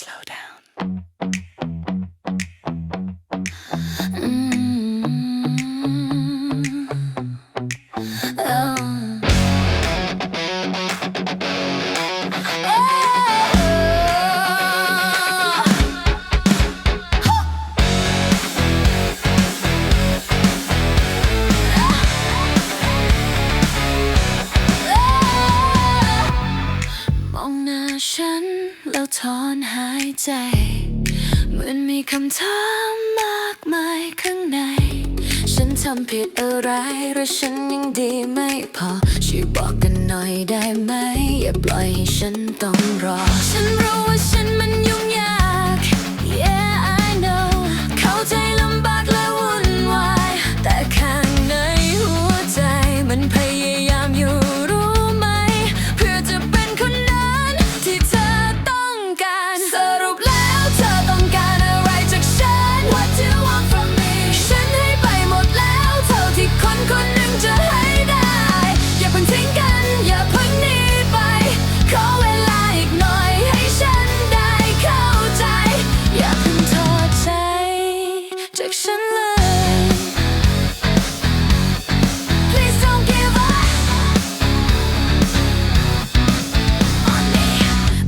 slow down. แล้วถอนหายใจ เหมือนมีคำถามมากมายข้างใน ฉันทำผิดอะไรหรือฉันยังดีไม่พอ ช่วยบอกกันหน่อยได้ไหม อย่าปล่อยให้ฉันต้องรอ ฉันรู้ว่าฉันมัน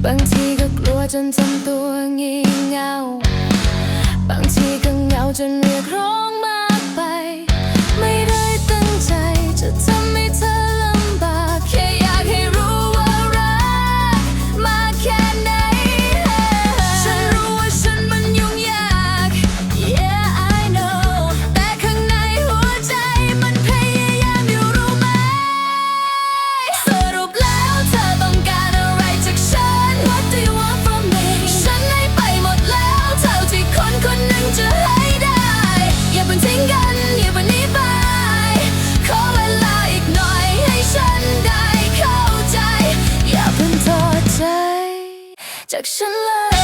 บางทีก็กลัวจนทำตัวงี่เง่า บางทีก็เหงาจนเรียกร้อง Section love